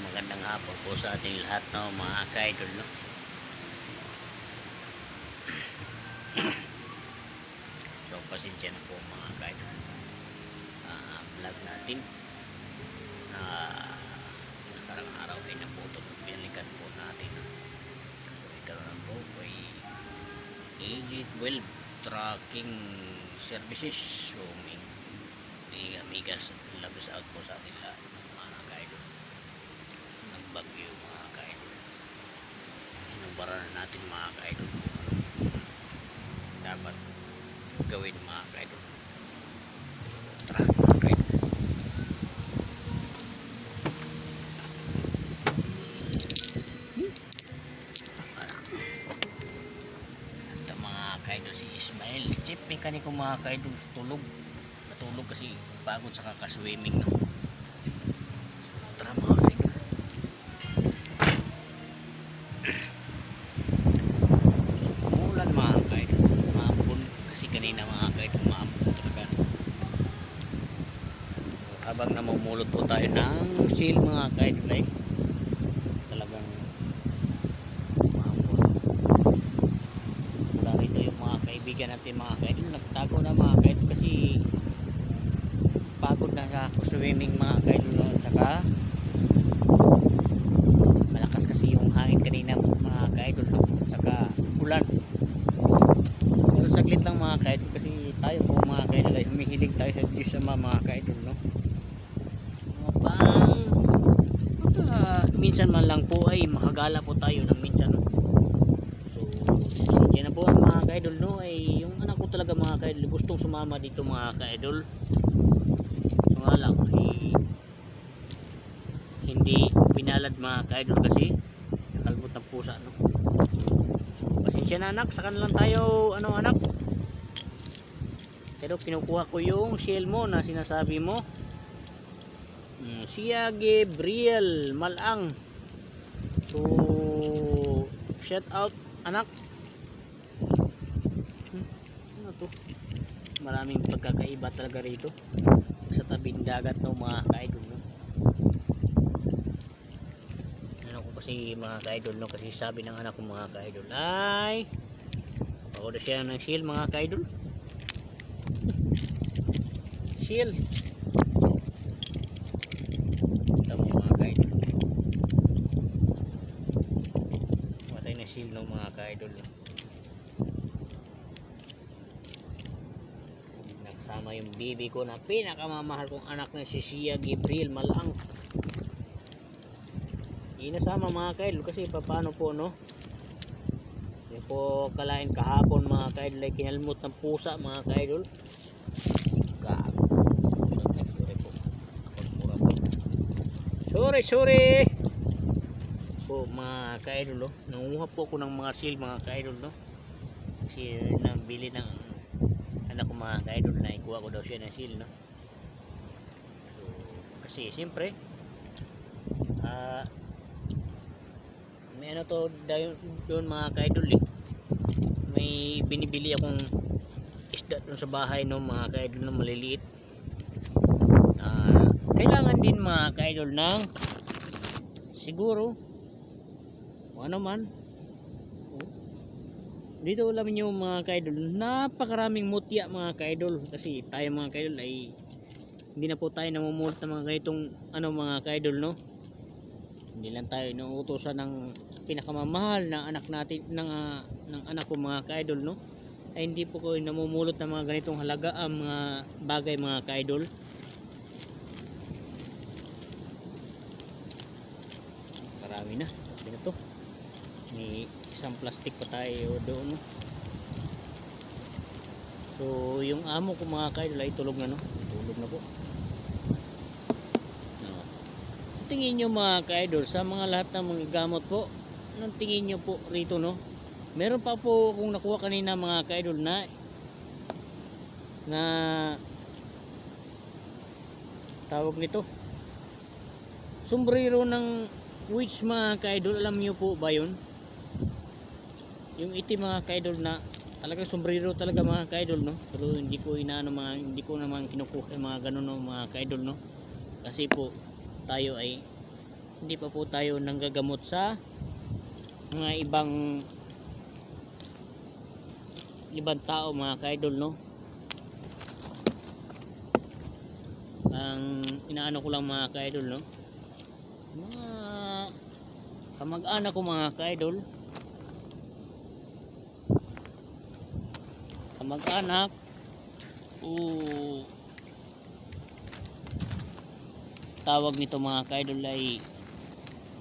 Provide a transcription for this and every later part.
magandang hapon po sa ating lahat no, mga ka-idol no. so pasensya na po mga ka-idol. Ah, vlog natin na nakarang araw ay naputol binalikan po natin. no. So na po ay AG12 Tracking Services. So may may amigas labis out po sa ating lahat ng mga ka-idol. So, nagbagyo mga ka-idol. Na natin mga ka-idol dapat gawin mga ka-idol. Tara mga ka-idol. Mga ka-idol si Ismail. Chief mekaniko mga ka-idol tulog. Natulog kasi pagod sa kakaswimming no. So, tara mga ka-idol. Umulan mga kaidol. Maambon kasi kanina mga kaidol maambon talaga. So, namumulot po tayo ng seal mga kaidol ay talagang maambon. Wala rito yung mga kaibigan natin mga kaidol. Nagtago na mga kaidol kasi pagod na sa swimming mga kaidol no? at saka malakas kasi yung hangin kanina mga kaidol no? saka ulan pero saglit lang mga kaidol kasi tayo po mga kaidol ay humihiling tayo sa Diyos Ama mga kaidol no mga pang baka minsan man lang po ay makagala po tayo ng minsan. So yan na po ang mga kaidol no? Ay yung anak ko talaga mga kaidol gustong sumama dito mga kaidol. So nga lang ay hindi pinalad mga kaidol kasi nakalbot ng pusa no? So, pasensya na anak. Saka lang tayo ano anak? Pero kinukuha ko yung shell mo na sinasabi mo. Mm, siya Gabriel Malang so shout out anak. Hmm, ano to? Maraming pagkakaiba talaga rito. Sa tabing dagat no mga kaidol no? Ano ko kasi mga kaidol no? Kasi sabi ng anak ko mga kaidol ay pakoda siya ng shield mga kaidol. Shield tama mga kaidol shield no mga kaidol no nakasama yung bibi ko na pinakamamahal kong anak na si Sia Gabriel Malang. Inasama mga kaidol kasi paano po no? Hindi po kalain kahapon mga kaidol ay kinalmot ng pusa mga kaidol. Gago sorry sorry sorry po mga kaidol no? Nanguha po ako ng mga seal mga kaidol no? Kasi nabili ng anak ko mga kaidol na ikuha ko daw siya ng seal no? So kasi siyempre ah may ano to doon mga kaidol eh. May binibili akong isda doon sa bahay no? Mga kaidol na maliliit. Ah, kailangan din mga kaidol ng siguro kung ano man. Oh. dito alam niyo mga kaidol. Napakaraming mutya mga kaidol. Kasi tayo mga kaidol ay hindi na po tayo namumulot ng mga ganitong ano mga kaidol no? Hindi lang tayo inuutosan ng pinakamamahal na anak natin ng, ah, ng anak ko mga kaidol no? Ay hindi po ko namumulot ng mga ganitong halaga ang mga bagay mga kaidol. Marami na. Sabi may isang plastic pa tayo doon. So yung amo ko mga kaidol ay tulog na no? Tulog na po. No. Sa tingin nyo mga ka-idol sa mga lahat ng mga gamot po anong tingin nyo po rito no? Meron pa po kung nakuha kanina mga ka-idol na na tawag nito. Sombrero ng witch mga ka-idol alam nyo po ba yun yung itim mga ka-idol na talagang sombrero talaga mga ka-idol no? Pero hindi ko inaano mga hindi ko naman kinukuha mga ganun no, mga ka-idol no? Kasi po tayo ay hindi pa po tayo nanggagamot sa mga ibang ibang tao mga ka-idol no? Ang inaano ko lang mga ka-idol no? Mga kamag-anak ko mga ka-idol kamag-anak. O tawag nito mga ka-idol ay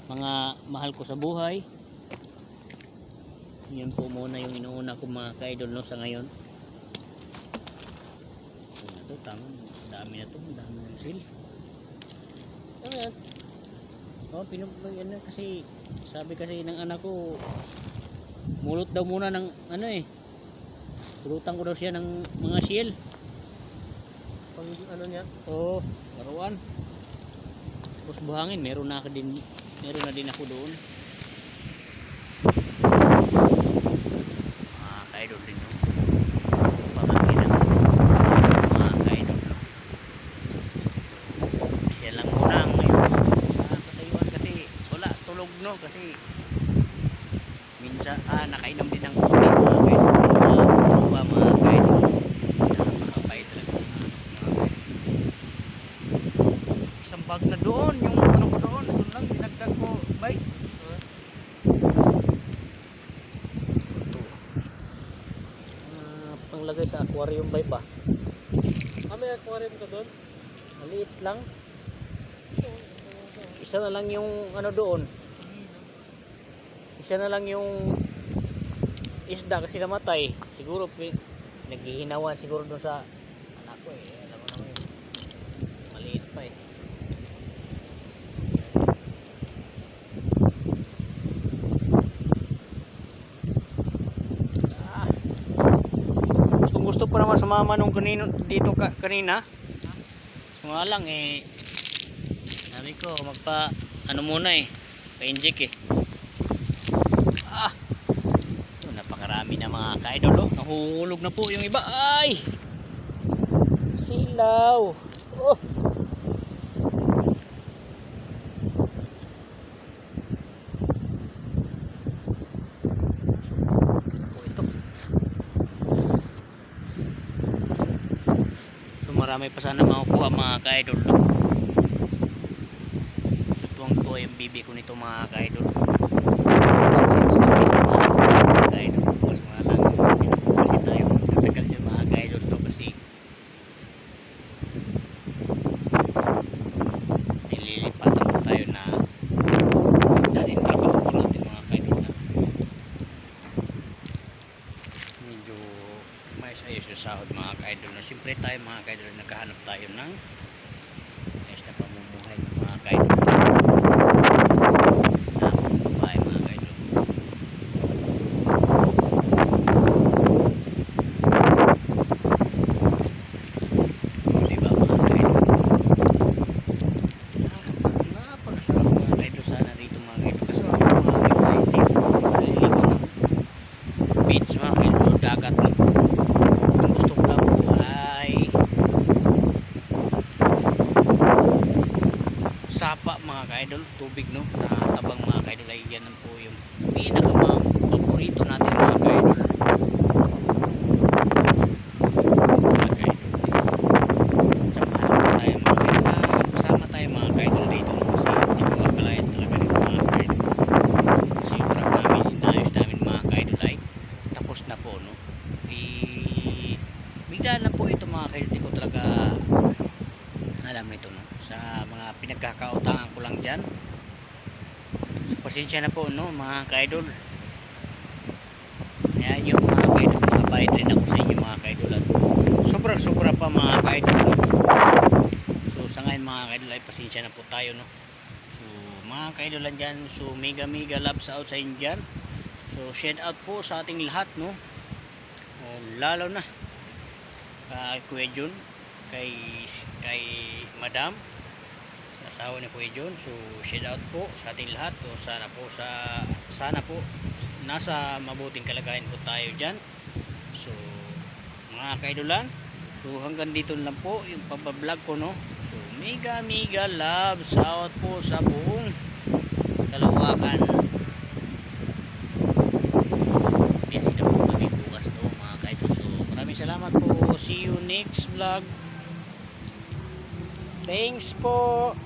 mga mahal ko sa buhay. Yun po muna yung inuuna ko mga ka-idol no sa ngayon. Ano na to, tama, dami na to, dami ng sil ano oh, pinag yan kasi sabi kasi ng anak ko mulot daw muna ng ano eh pulutan ko daw siya ng mga shell Pang ano niya? Oo, laruan. Tapos buhangin, meron na ako din, meron na din ako doon. Mga kaidol din yun. Pamangkin ako. Mga kaidol. So, siya lang muna ang ngayon. Nakakatayuan kasi wala, tulog no. Kasi minsan, ah, nakainom din ng tubig mga kaidol. Mga ba mga kaidol. Nakakabay talaga mga mga kaidol isang bag na doon yung ano ko doon doon lang dinagdag ko bay uh, panglagay sa aquarium bay ba? Ah, may aquarium ka doon? maliit lang. Isa na lang yung ano doon. Isa na lang yung isda kasi namatay. Siguro naghihinawan siguro doon sa anak ko eh alam mo naman yun maliit pa eh Ah. Gustong gusto pa naman sumama nung kanino dito ka, kanina. Nga lang eh. Sabi ko magpa ano muna eh. Pa-inject eh. Ah. Oh, napakarami na mga kaidol oh. Nahuhulog na po yung iba. Ay! Silaw. Oh. Marami pa sana makukuha mga ka-idol. No? Tuwang tuwa yung bibi ko nito mga ka-idol. Mga ka-idol. Tapos mga lang kasi tayo magtatagal dyan mga ka-idol to kasi nililipatan po tayo na dating trabaho po natin mga ka-idol na medyo mais ayos yung sahod mga ka-idol na siyempre tayo mga ka-idol naghahanap tayo ng ayos na pamumuhay ng mga ka-idol na pamumuhay mga ka-idol diba mga ka-idol napakasarap mga ka-idol sana rito mga ka-idol kasi ako mga ka-idol ay hindi naliligo ng beach mga kaidol dagat no? ang gusto ko lang po ay kaidol tubig no? Na tabang mga kaidol ay yan po yung pinaka paborito natin mga kaidol mga kaidol Tsamahan po tayo mga kaidol na kasama tayo mga kaidol dito no? kasi hindi ko akalain talaga dito mga kaidol kasi yung truck namin inayos namin mga kaidol ay tapos na po no di bigla na po ito mga kaidol di ko talaga alam nito no sa mga pinagkakautangan ko lang dyan so pasensya na po no mga kaidol. Ayan yung mga kaidol mga bayad rin ako sa inyo mga kaidol. At sobra sobra pa mga kaidol no? so sa ngayon mga kaidol ay pasensya na po tayo no. So mga kaidolan dyan so mega mega love out sa inyo dyan. So shout out po sa ating lahat no. O, lalo na kay Kuya Jun, kay kay Madam asawa ni Kuya Jun. So shout out po sa ating lahat. O sana po sa sana po nasa mabuting kalagayan po tayo diyan. So mga kaidolan, So hanggang dito lang po yung pabablog ko no. So mega mega love shout po sa buong kalawakan. So biyahe na po kami bukas to mga kaidol. So maraming salamat po. See you next vlog. Thanks po.